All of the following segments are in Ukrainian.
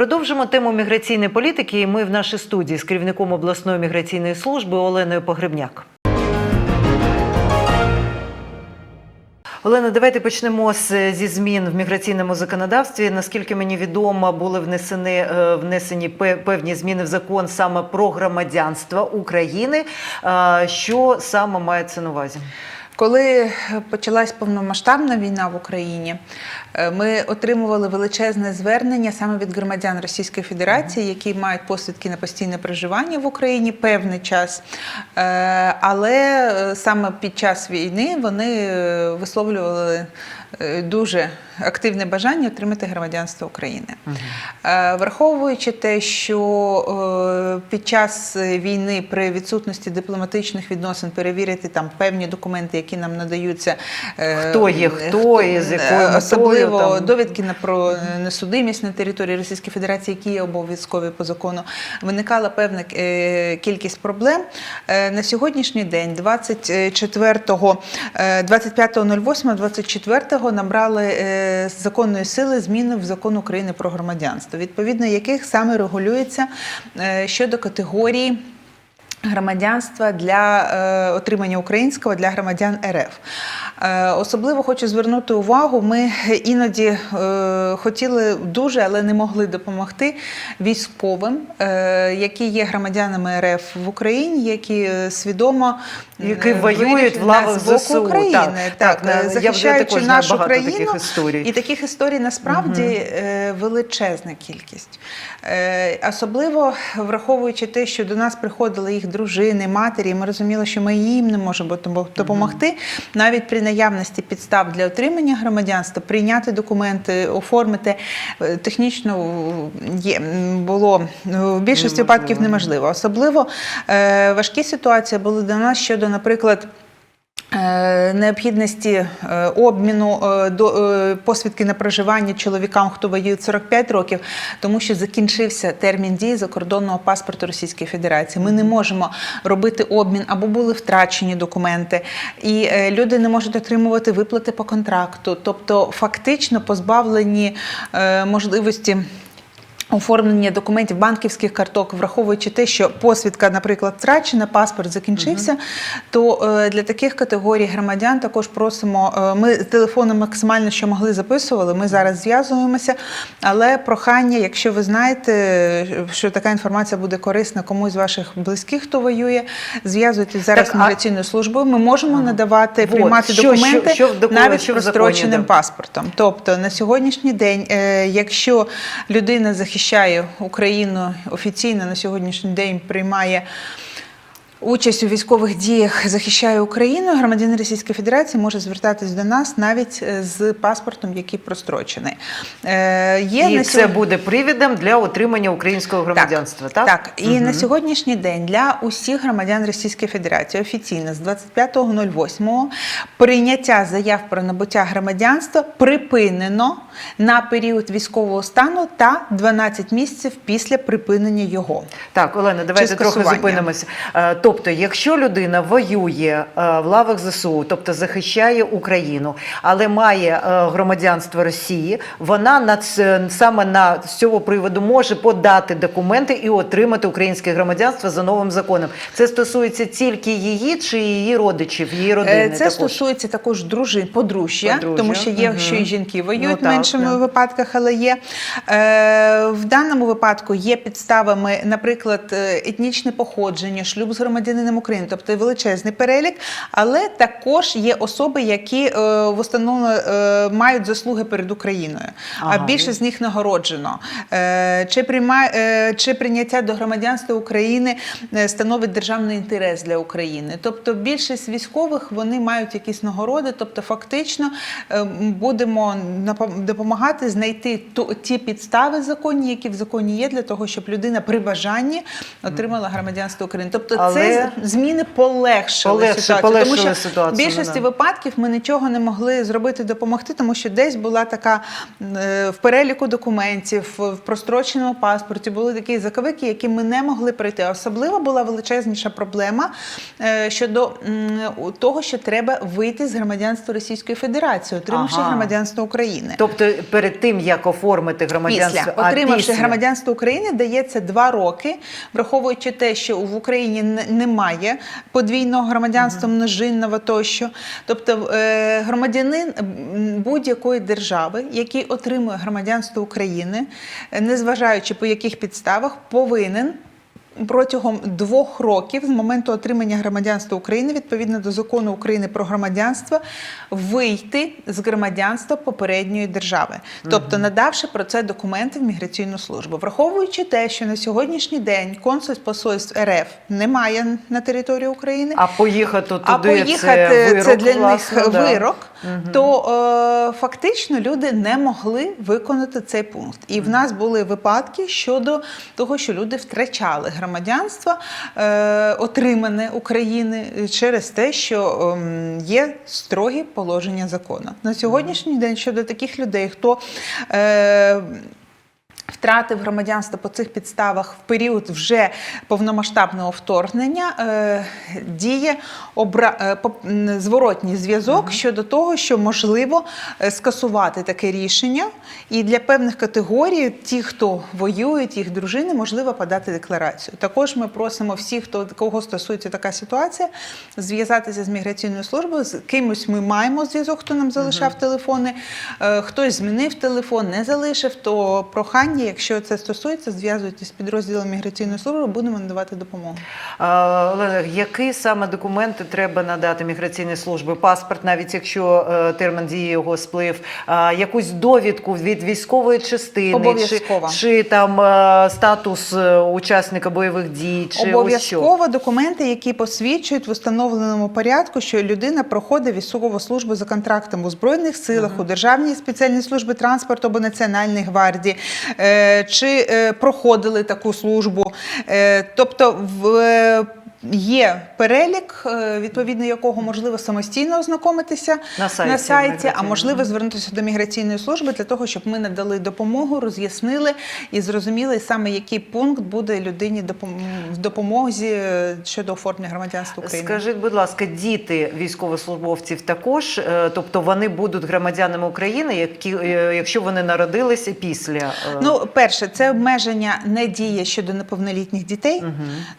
Продовжимо тему міграційної політики. І ми в нашій студії з керівником обласної міграційної служби Оленою Погребняк. Олена, давайте почнемо з, зі змін в міграційному законодавстві. Наскільки мені відомо, були внесені, е, внесені пе- певні зміни в закон саме про громадянство України. Е, Що саме мається на увазі? Коли почалась повномасштабна війна в Україні, е, ми отримували величезне звернення саме від громадян Російської Федерації, які мають посвідки на постійне проживання в Україні певний час. Е, Але е, саме під час війни вони е, висловлювали е, дуже активне бажання отримати громадянство України. Е, Враховуючи те, що е, під час війни при відсутності дипломатичних відносин перевірити там певні документи, які нам надаються, е, Хто є хто і з якою е, особливо там. довідки на про несудимість на території Російської Федерації, які є обов'язкові по закону, виникала певна е, кількість проблем. Е, На сьогоднішній день, 24, е, 25.08, 24 набрали е, законної сили зміни в закон України про громадянство, відповідно яких саме регулюється е, щодо категорії. Громадянства для е, отримання українського для громадян РФ. Е, особливо хочу звернути увагу. Ми іноді е, хотіли дуже, але не могли допомогти військовим, е, які є громадянами РФ в Україні, які е, свідомо Які е, воюють в лавах з боку ЗСУ. України, Так, так, так, я е, захищаючи знаю нашу багато таких країну. історій. І таких історій насправді е, величезна кількість. Особливо враховуючи те, що до нас приходили їх дружини, матері, ми розуміли, що ми їм не можемо допомогти. Навіть при наявності підстав для отримання громадянства, прийняти документи, оформити технічно є, було в більшості випадків неможливо. Особливо важкі ситуації були до нас щодо, наприклад. Е, Необхідності е, обміну е, до посвідки на проживання чоловікам, хто воює 45 років, тому що закінчився термін дії закордонного паспорту Російської Федерації. Ми не можемо робити обмін або були втрачені документи, і люди не можуть отримувати виплати по контракту, тобто фактично позбавлені можливості. Оформлення документів банківських карток, враховуючи те, що посвідка, наприклад, втрачена, паспорт закінчився, то е, для таких категорій громадян також просимо. е, Ми телефоном максимально що могли записували. Ми зараз зв'язуємося. Але прохання, якщо ви знаєте, що така інформація буде корисна комусь з ваших близьких, хто воює, зв'язуйтесь зараз Так, з міграційною службою. Ми можемо надавати, Вот, приймати що- документи що- що навіть що законі, паспортом. Тобто на сьогоднішній день, е, якщо людина захищає Україну офіційно на сьогоднішній день приймає. Участь у військових діях захищає Україну. Громадянин Російської Федерації може звертатись до нас навіть е, з паспортом, який прострочений. Е, Є І на це сьогодні- буде привідом для отримання українського громадянства, так? так, і на сьогоднішній день для усіх громадян Російської Федерації офіційно з 25.08 прийняття заяв про набуття громадянства припинено на період військового стану та 12 місяців після припинення його. Так, Олена, давайте трохи зупинимося. Тобто, якщо людина воює е, в лавах ЗСУ, тобто захищає Україну, але має е, громадянство Росії, вона на ц- саме на з цього приводу може подати документи і отримати українське громадянство за новим законом. Це стосується тільки її чи її родичів, її родини. Е, Це також? стосується також дружин, подружжя, Подружжя, тому що є, мгм. що і жінки воюють Ну, в так, меншими да. випадках, але є. Е, в даному випадку є підставами, наприклад, етнічне походження, шлюб з громадянином України, тобто величезний перелік, але також є особи, які е, в основному е, мають заслуги перед Україною, Ага. а більше з них нагороджено. Е, Чи, прийма, е, чи прийняття до громадянства України е, становить державний інтерес для України? Тобто більшість військових вони мають якісь нагороди, тобто фактично е, будемо допомагати знайти ту- ті підстави законні, які в законі є, для того, щоб людина при бажанні отримала громадянство України. Тобто Але це Зміни полегшили, Полегшили- ситуацію. полегшили тому що ситуацію, в більшості да. випадків ми нічого не могли зробити допомогти, тому що десь була така е, в переліку документів, в простроченому паспорті були такі заковики, які ми не могли пройти. Особливо була величезніша проблема е, щодо того, що треба вийти з громадянства Російської Федерації, отримавши Ага. громадянство України. Тобто перед тим як оформити громадянство, Після а отримавши після? громадянство України, дається два роки, враховуючи те, що в Україні не- немає подвійного громадянства, множинного тощо. Тобто е, громадянин будь-якої держави, який отримує громадянство України, е, незважаючи по яких підставах, повинен. Протягом двох років з моменту отримання громадянства України, відповідно до закону України про громадянство, вийти з громадянства попередньої держави, тобто надавши про це документи в міграційну службу, враховуючи те, що на сьогоднішній день консульств посольств РФ немає на території України. А поїхати туди А поїхати це, це, вирок, для власне, них да. вирок, то е, фактично люди не могли виконати цей пункт. І в нас були випадки щодо того, що люди втрачали громадянство, е, отримане України через те, що е, є строгі положення закону. На сьогоднішній день щодо таких людей, хто е, Втратив громадянство по цих підставах в період вже повномасштабного вторгнення е, діє обра... е, зворотній зв'язок щодо того, що можливо е, скасувати таке рішення, і для певних категорій, ті, хто воюють, їх дружини, можливо подати декларацію. Також ми просимо всіх, хто кого стосується така ситуація, зв'язатися з міграційною службою. З кимось ми маємо зв'язок, хто нам залишав телефони. Е, Хтось змінив телефон, не залишив, то прохання, якщо це стосується, зв'язуйтесь з підрозділом міграційної служби, будемо надавати допомогу. А, Олена, які саме документи треба надати міграційній службі? Паспорт, навіть якщо е, термін дії його сплив, якусь довідку від військової частини, чи, чи там е, статус е, учасника бойових дій, чи? Обов'язково документи, які посвідчують в установленому порядку, що людина проходить військову службу за контрактом у збройних силах, у державній спеціальній службі транспорту або Національній гвардії, чи е, проходили таку службу. Е, Тобто в е, Є перелік, е, відповідно якого можливо самостійно ознакомитися На сайті на сайті а можливо звернутися до міграційної служби для того, щоб ми надали допомогу, роз'яснили і зрозуміли саме який пункт буде людині в допомозі е, щодо оформлення громадянства України. Скажіть, будь ласка, діти військовослужбовців також, е, тобто вони будуть громадянами України, які, якщо вони народилися після Ну, перше, це обмеження не діє щодо неповнолітніх дітей.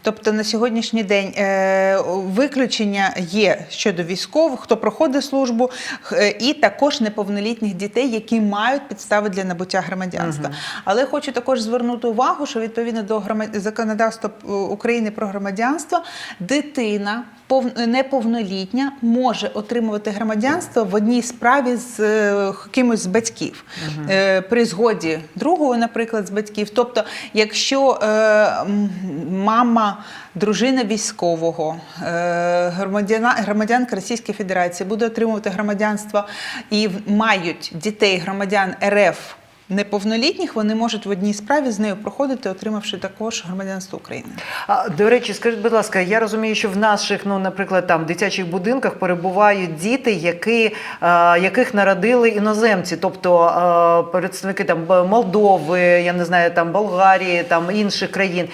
Тобто на сьогоднішній день е, виключення є щодо військових, хто проходить службу, е, і також неповнолітніх дітей, які мають підстави для набуття громадянства. Але хочу також звернути увагу, що відповідно до законодавства України про громадянство, дитина неповнолітня може отримувати громадянство в одній справі з е, кимось з батьків Е, при згоді другого, наприклад, з батьків. Тобто, якщо мама, дружина військового, е, громадяна, громадянка Російської Федерації буде отримувати громадянство і мають дітей громадян РФ. Неповнолітніх вони можуть в одній справі з нею проходити, отримавши також громадянство України. А, до речі, скажіть, будь ласка, я розумію, що в наших, ну, наприклад, там дитячих будинках перебувають діти, які, е, яких народили іноземці, тобто е, представники там Молдови, я не знаю, там Болгарії, там інших країн.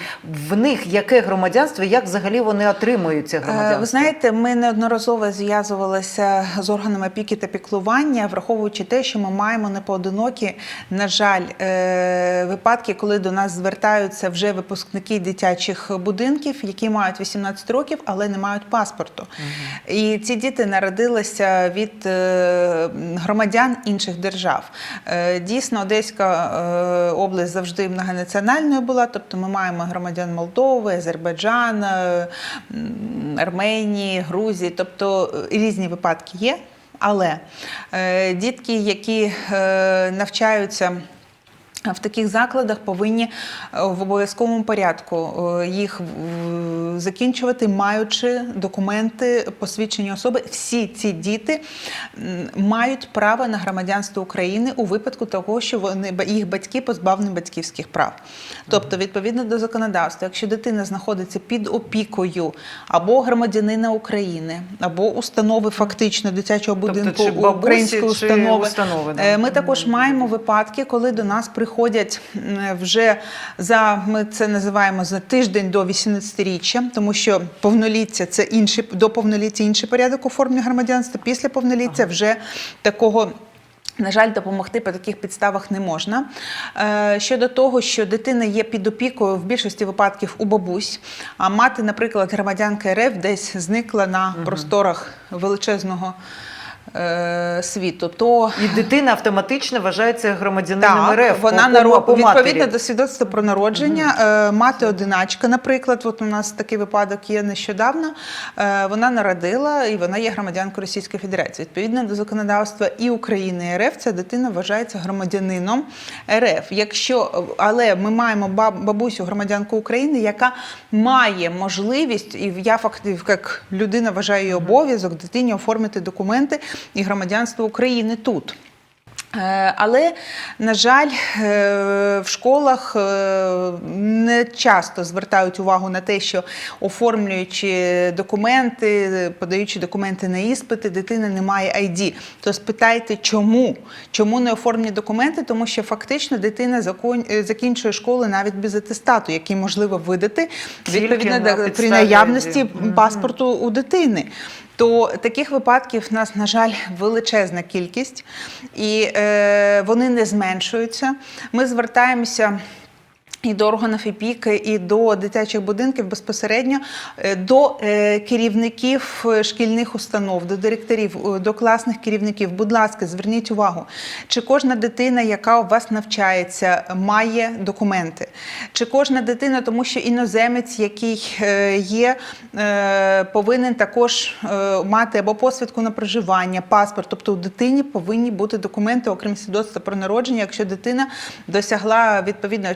В них яке громадянство, як взагалі вони отримують це Е, громадянство? Ви знаєте, ми неодноразово зв'язувалися з органами опіки та піклування, враховуючи те, що ми маємо непоодинокі, на жаль, е, випадки, коли до нас звертаються вже випускники дитячих будинків, які мають 18 років, але не мають паспорту. І ці діти народилися від е, громадян інших держав. Е, Дійсно, Одеська область завжди многонаціональною була, тобто ми маємо громадян Молдови, Азербайджан, Арменії, Грузії, тобто різні випадки є. Але е, дітки, які е, навчаються В таких закладах повинні е, в обов'язковому порядку е, їх закінчувати, маючи документи посвідчення особи. Всі ці діти мають право на громадянство України у випадку того, що вони їх батьки позбавлені батьківських прав. Тобто, відповідно до законодавства, якщо дитина знаходиться під опікою або громадянина України, або установи фактично дитячого Тобто, будинку чи бабусі, української чи установи, установи, да. Е, ми також маємо випадки, коли до нас приходять м, вже за ми це називаємо за тиждень до 18-річчя, тому що повноліття це інший до повноліття інший порядок оформлення громадянства. Після повноліття вже такого. На жаль, допомогти по таких підставах не можна. Е, Щодо того, що дитина є під опікою в більшості випадків у бабусь, а мати, наприклад, громадянка РФ десь зникла на просторах величезного світу, то І дитина автоматично вважається громадянином так, РФ. вона по, наро... відповідно до свідоцтва про народження. е, Мати одиначка, наприклад, от у нас такий випадок є нещодавно. е, Вона народила і вона є громадянкою Російської Федерації. Відповідно до законодавства і України і РФ, ця дитина вважається громадянином РФ. Якщо але ми маємо баб- бабусю громадянку України, яка має можливість, і я фактично як людина вважаю її обов'язок дитині оформити документи і громадянство України тут. Е, Але, на жаль, е, в школах е, не часто звертають увагу на те, що оформлюючи документи, подаючи документи на іспити, дитина не має ID. То спитайте, чому? Чому не оформлені документи? Тому що фактично дитина закінчує школу навіть без атестату, який можливо видати відповідно на при наявності ID. паспорту у дитини. То таких випадків в нас, на жаль, величезна кількість, і вони не зменшуються. Ми звертаємося. І до органів опіки, і до дитячих будинків безпосередньо е, до е, керівників е, шкільних установ, до директорів, до класних керівників. Будь ласка, зверніть увагу, чи кожна дитина, яка у вас навчається, має документи, чи кожна дитина, тому що іноземець, який є, повинен також мати або посвідку на проживання, паспорт. Тобто у дитині повинні бути документи, окрім свідоцтва про народження, якщо дитина досягла відповідно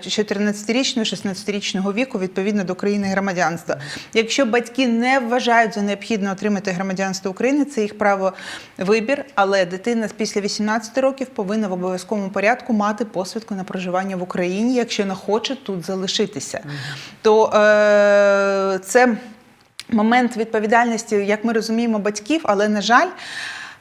14-річного, 16-річного віку відповідно до країни громадянства. Якщо батьки не вважають за необхідне отримати громадянство України, це їх право вибір, але дитина після 18 років повинна в обов'язковому порядку мати посвідку на проживання в Україні, якщо не хоче тут залишитися. То е, це момент відповідальності, як ми розуміємо, батьків, але на жаль.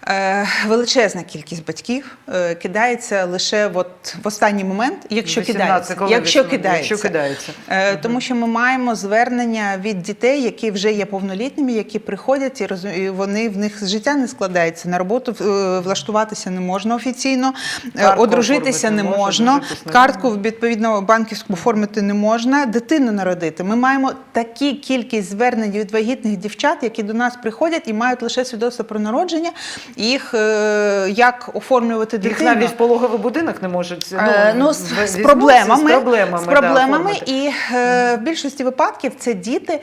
Е, Величезна кількість батьків е, кидається лише от в останній момент, якщо 18, кидається, коли якщо 18, кидається, якщо кидається. Е, тому що ми маємо звернення від дітей, які вже є повнолітніми, які приходять і розу- і вони в них життя не складається. На роботу влаштуватися не можна офіційно, Картку одружитися не можна, не картку відповідно банківську оформити не можна, дитину народити. Ми маємо такі кількість звернень від вагітних дівчат, які до нас приходять і мають лише свідоцтво про народження. Їх е, як оформлювати Їх навіть в пологовий будинок не можуть ну, ну, з, з проблемами, з проблемами, з проблемами да, і е, в більшості випадків це діти.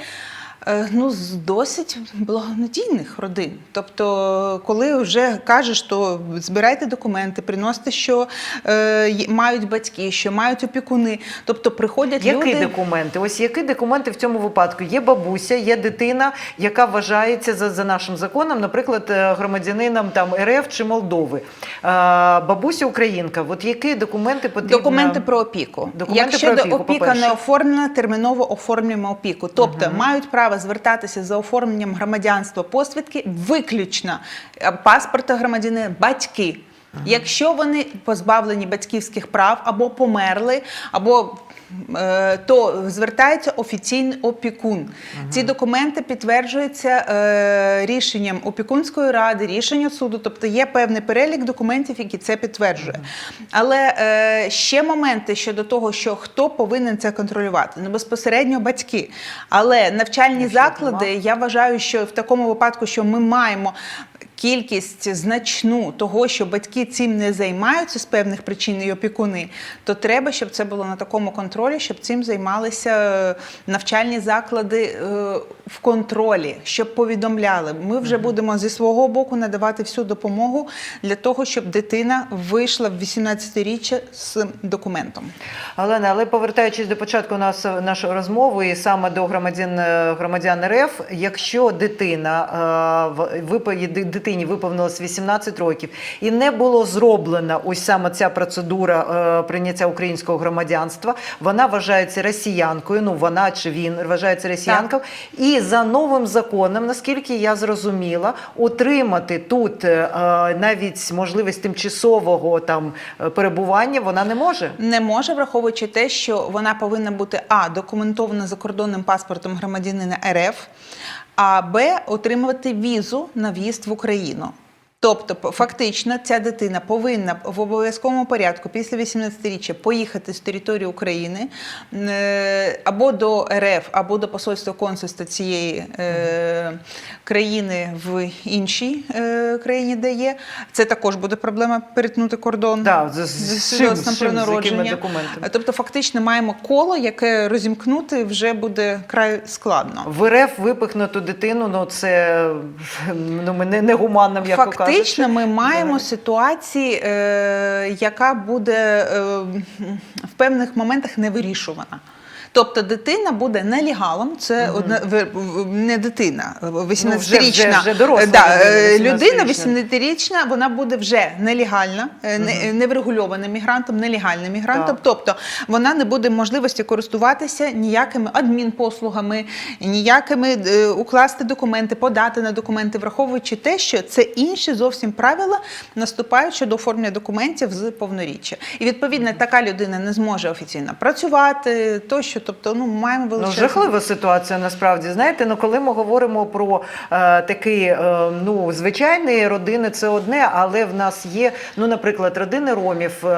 Е, Ну, з досить благонадійних родин. Тобто, коли вже кажеш, що збирайте документи, приносите, що е, мають батьки, що мають опікуни. Тобто приходять Які люди. документи? Ось які документи в цьому випадку? Є бабуся, є дитина, яка вважається за, за нашим законом, наприклад, е, громадянином там РФ чи Молдови. А, бабуся українка. От які документи потрібно? Документи про опіку. Документи Якщо про опіку, опіка не оформлена, терміново оформлюємо опіку. Тобто мають право звертатися за оформленням громадянства посвідки виключно е, паспорта громадянина батьки. Якщо вони позбавлені батьківських прав або померли, або е, то звертається офіційний опікун. Ці документи підтверджуються е, рішенням опікунської ради, рішенням суду, тобто є певний перелік документів, які це підтверджує. Але е, ще моменти щодо того, що хто повинен це контролювати, ну безпосередньо батьки. Але навчальні Якщо заклади, я вважаю, що в такому випадку, що ми маємо кількість значну того, що батьки цим не займаються з певних причин і опікуни, то треба, щоб це було на такому контролі, щоб цим займалися е, навчальні заклади е, в контролі, щоб повідомляли. Ми вже будемо зі свого боку надавати всю допомогу для того, щоб дитина вийшла в 18-річчя з документом. Олена, але повертаючись до початку нас, нашої розмови, і саме до громадян, е, громадян РФ, якщо дитина е, в- вип- ди- дитині виповнилось 18 років і не було зроблена ось саме ця процедура е, прийняття українського громадянства, вона вважається росіянкою. Ну вона чи він вважається росіянкою. І за новим законом, наскільки я зрозуміла, отримати тут е, навіть можливість тимчасового там е, перебування вона не може. Не може, враховуючи те, що вона повинна бути а документована закордонним паспортом громадянина РФ, а Б отримувати візу на в'їзд в Україну. Тобто, фактично, ця дитина повинна в обов'язковому порядку після 18-річчя поїхати з території України е, або до РФ, або до посольства консульства цієї е, країни в іншій е, країні, де є. Це також буде проблема перетнути кордон Да, з- з- з свідоцтвом про народження. Тобто, фактично маємо коло, яке розімкнути вже буде край складно. В РФ випихнуту дитину, ну це ну, не, не гуманно, м'яко кажучи. Фактично, ми маємо Взагалі. ситуацію, е, яка буде е, в певних моментах не вирішувана. Тобто дитина буде нелегалом, це одна не дитина, 18-річна вже- вже доросла да, е, людина, людина, 18-річна. 18-річна, вона буде вже нелегальна, е, не- неврегульованим мігрантом, нелегальним мігрантом. Так. Тобто вона не буде можливості користуватися ніякими адмінпослугами, ніякими е, укласти документи, подати на документи, враховуючи те, що це інші зовсім правила наступають щодо оформлення документів з повноріччя. І відповідно така людина не зможе офіційно працювати, тощо. Тобто, ну маємо Ну, жахлива ситуація насправді. Знаєте, ну коли ми говоримо про е, такий е, ну звичайні родини, це одне, але в нас є, ну, наприклад, родини ромів е,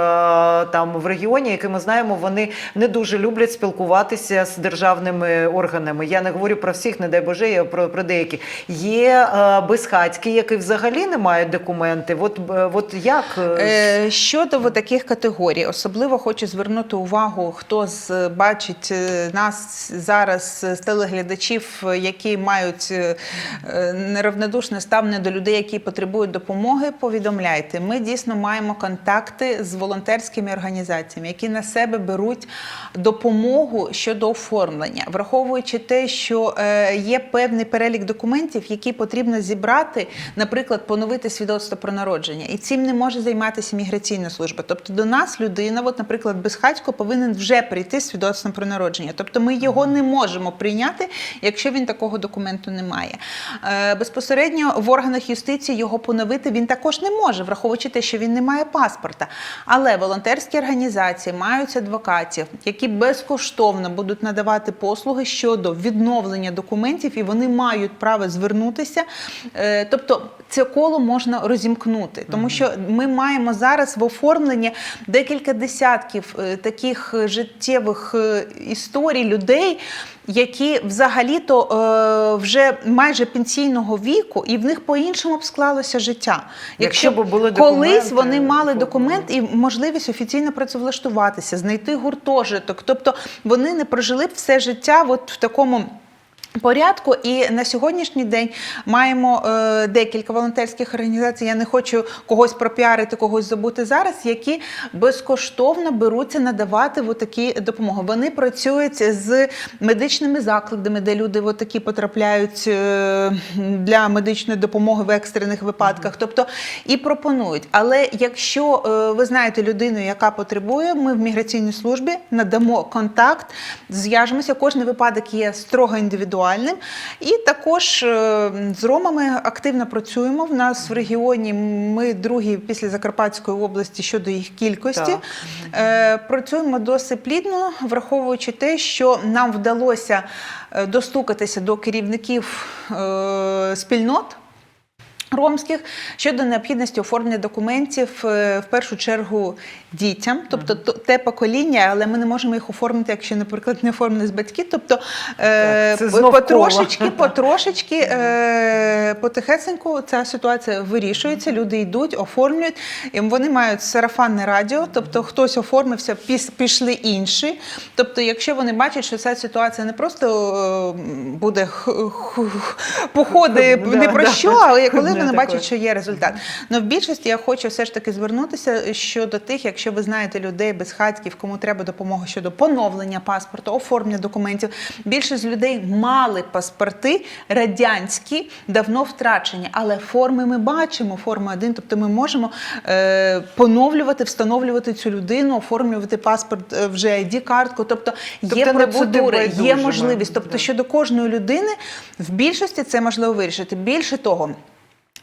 там в регіоні, які ми знаємо, вони не дуже люблять спілкуватися з державними органами. Я не говорю про всіх, не дай Боже, я про, про деякі. Є е, безхатькі, які взагалі не мають документи. От, е, от як е, Е, Щодо таких категорій, особливо хочу звернути увагу, хто з бачить нас зараз з телеглядачів, е, які мають е, е, неравнодушне ставлення до людей, які потребують допомоги. Повідомляйте. Ми дійсно маємо контакти з волонтерськими організаціями, які на себе беруть допомогу щодо оформлення, враховуючи те, що е, є певний перелік документів, які потрібно зібрати, наприклад, поновити свідоцтво про народження, і цим не може займатися міграційна служба. Тобто до нас людина, от, наприклад, безхатько повинен вже прийти з свідоцтвом про народження. Тобто ми його не можемо прийняти, якщо він такого документу не має. Е, безпосередньо в органах юстиції його поновити він також не може, враховуючи те, що він не має паспорта. Але волонтерські організації мають адвокатів, які безкоштовно будуть надавати послуги щодо відновлення документів, і вони мають право звернутися. Е, Тобто це коло можна розімкнути, тому що ми маємо зараз в оформленні декілька десятків е, таких життєвих історій людей. Які взагалі-то е, вже майже пенсійного віку, і в них по-іншому б склалося життя. Якщо б були колись вони мали документ і можливість офіційно працевлаштуватися, знайти гуртожиток. Тобто вони не прожили б все життя от в такому. Порядку і на сьогоднішній день маємо е, декілька волонтерських організацій. Я не хочу когось пропіарити, когось забути зараз, які безкоштовно беруться надавати такі допомоги. Вони працюють з медичними закладами, де люди такі потрапляють е, для медичної допомоги в екстрених випадках. Тобто і пропонують. Але якщо е, ви знаєте людину, яка потребує, ми в міграційній службі надамо контакт, зв'яжемося. Кожний випадок є строго індивідуальним. І також е, з ромами активно працюємо. В нас в регіоні ми другі після Закарпатської області щодо їх кількості. Так. Е, Працюємо досить плідно, враховуючи те, що нам вдалося е, достукатися до керівників спільнот. Ромських щодо необхідності оформлення документів е, в першу чергу дітям, тобто то- те покоління, але ми не можемо їх оформити, якщо, наприклад, не оформлені з батьки. Тобто е, Так, потрошечки, потрошечки, е, потихесеньку ця ситуація вирішується. Люди йдуть, оформлюють. І вони мають сарафанне радіо, тобто хтось оформився, пішли інші. Тобто, якщо вони бачать, що ця ситуація не просто буде походи не про що, але коли Не бачать, що є результат. Ну в більшості я хочу все ж таки звернутися щодо тих, якщо ви знаєте людей без хатків, кому треба допомога щодо поновлення паспорту, оформлення документів. Більшість людей мали паспорти радянські, давно втрачені, але форми ми бачимо, форми один, тобто ми можемо е, поновлювати, встановлювати цю людину, оформлювати паспорт е, вже ID-картку. Тобто є Тобто процедури, є можливість. Тобто щодо кожної людини в більшості це можливо вирішити. Більше того.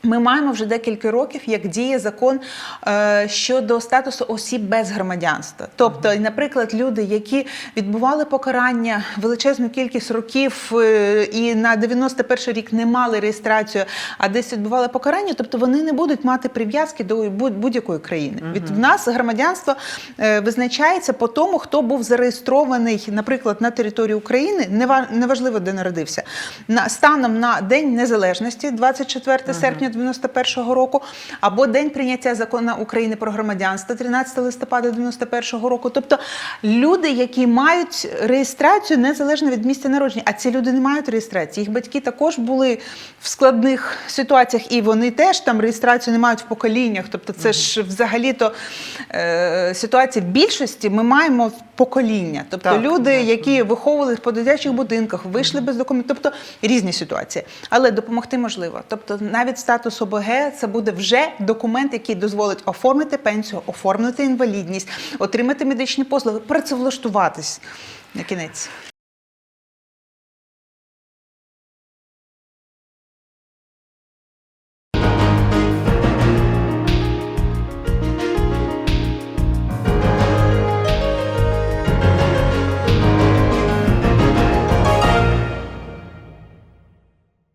Ми маємо вже декілька років, як діє закон е, щодо статусу осіб без громадянства. Тобто, наприклад, люди, які відбували покарання величезну кількість років е, і на 91 рік не мали реєстрацію, а десь відбували покарання, тобто вони не будуть мати прив'язки до будь- будь-якої країни. Від в нас громадянство е, визначається по тому, хто був зареєстрований, наприклад, на території України, неважливо, де народився, на станом на День Незалежності, 24 серпня 91 року, або день прийняття закону України про громадянство, 13 листопада 91 року. Тобто люди, які мають реєстрацію незалежно від місця народження, а ці люди не мають реєстрації. Їх батьки також були в складних ситуаціях, і вони теж там реєстрацію не мають в поколіннях. Тобто, це ж взагалі-то е, ситуація в більшості. Ми маємо покоління, тобто Так, люди, так. які виховувались по дитячих будинках, вийшли без документів, тобто різні ситуації. Але допомогти можливо. Тобто, навіть статус ОБГ це буде вже документ, який дозволить оформити пенсію, оформити інвалідність, отримати медичні послуги, працевлаштуватись на кінець.